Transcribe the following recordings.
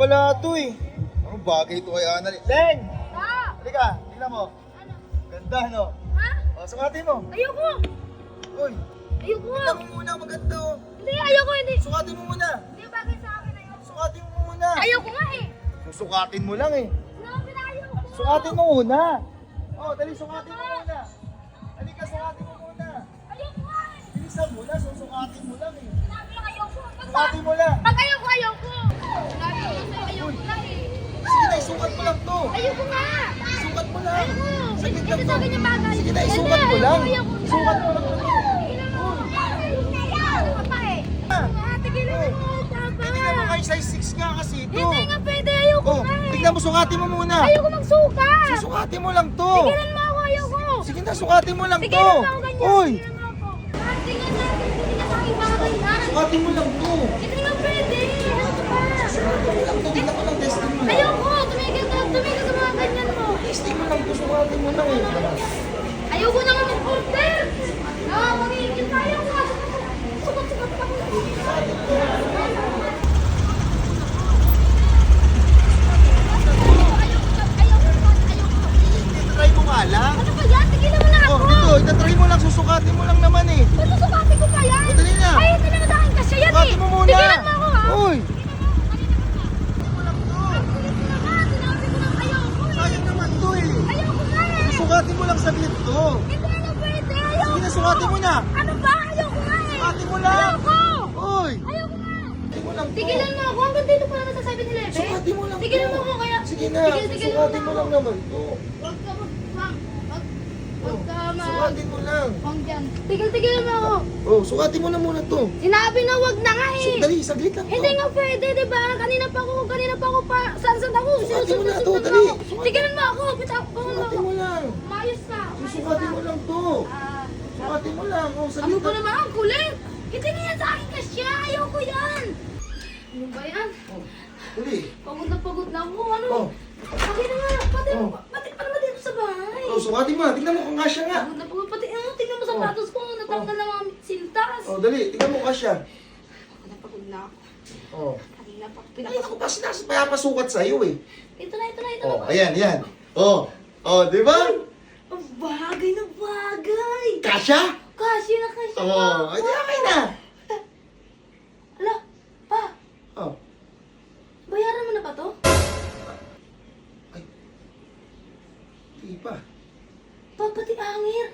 pala ito eh. Ano bagay ito kay Ana? Len! Ah! Halika, tingnan mo. Ano? Ganda, no? Ha? O, sukatin mo. Ayoko! Uy, Ayoko! tingnan mo muna, maganda oh. Hindi, ayoko, hindi. Sukatin mo muna. Hindi bagay sa akin, ayoko. Sukatin mo muna. Ayoko nga eh. Susukatin mo lang eh. Sinabi na ayoko. Sukatin mo muna. Oh, dali, sukatin mo muna. Halika, sukatin mo muna. Ayoko nga eh. Bilisan mo na, susukatin mo lang eh. Sinabi lang ayoko. Sukatin mo lang. pag ayoko, ayoko. Sinabi ko sa'yo, ayoko nga eh. Sige na, isukat mo lang to. Ayoko nga. Isukat mo lang. Ayoko. Saglit lang to. Sige na, isukat mo ayoko, lang. Isukat mo lang. Tingnan mo kay size 6 nga kasi ito. Hindi nga pwede, ayoko Oh, nga eh. tignan mo, sukatin mo muna. Ayoko magsukat. Susukatin mo lang to. Tigilan mo ako, ayoko. Sige na, sukatin mo lang to. Tigilan mo ako ganyan. Uy, Tingnan na, na na. sukatin mo lang to. Hindi nga pwede. Ano ka ba? Sukatin mo lang to. Tignan ko lang, testing mo lang. Ayoko, tumigil ka, tumigil ka mga ganyan mo. Testing mo lang to, sukatin mo lang eh. Ayoko na nga mag-order. Ah, magiging tayo nga. Sukat, sukat ako. Try mo nga lang. Ano ba yan? Tigilan mo na Oh, ako. ito, itatry mo lang, susukatin mo lang naman eh. Ano sukatin ko pa yan? Madali na. Ay, hindi naman sa akin kasi yan eh. Sukatin mo muna. Tigilan mo ako ha. Uy, Sinabi ko lang ayoko eh. sayang naman to eh. Ayoko nga eh. Sukatin mo lang saglit to. Hindi na pwede. Ayoko. Sige na, sukatin mo na. Ano ba? Ayoko nga eh. Sukatin mo lang. Ayoko. Uy, Ayoko nga. sukatin mo lang to. Tigilan mo ako. Hanggang dito pa naman sa 7-Eleven. Sukatin mo lang Tigilan mo ako kaya. Sige na, Tigil, tigil mo ako. lang naman to. Huwag ka mag... Wag. Wag. Wag ka mag... Sukatin mo lang. Dyan. Tigil-tigil mo ako. Oh, sukatin mo na muna to. Sinabi na wag na nga So, eh. dali, saglit lang to. Hindi nga pwede, di ba? Kanina pa ako, kanina pa ako pa, saan saan ako, Sukatin mo na to, dali. Sukatin. Tigilan mo ako, Sukatin mo lang. Mayos ka. ka. mo lang to. Ah, Sukatin mo lang. Oh, ano saglit ba lang. naman ang kulit? Hindi na yan sa akin kasi, ayoko yan. Ano ba yan? Oh, dali. Pagod na pagod na ako, ano? Oh. Pati na nga, pati, Oh. pati pa naman dito sa Oh, sukatin mo. Tingnan mo kung kasya nga. Pagod na pagod, pati, ano, tingnan mo sa sapatos ko, natanggal na mga sintas. Oh, dali. Tingnan mo kasya. Pagod na ako. Oh. Kanina pa, Ay, pinapasok. ako kasi nasa pinapasukat sa'yo eh. Ito na, ito na, ito Oh, na. ayan, ayan. Oh, oh, di ba? Ang bagay na bagay. Kasya? Kasi na kasi. Oh, ay, okay na. Ala, pa, Oh, bayaran mo na ba to? di pa. Aba, pati angir.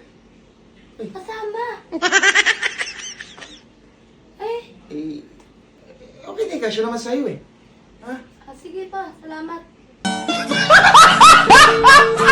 Ay. Kasama. eh. Eh, okay din, kasya naman sa'yo eh. Ha? Ah, sige pa, salamat.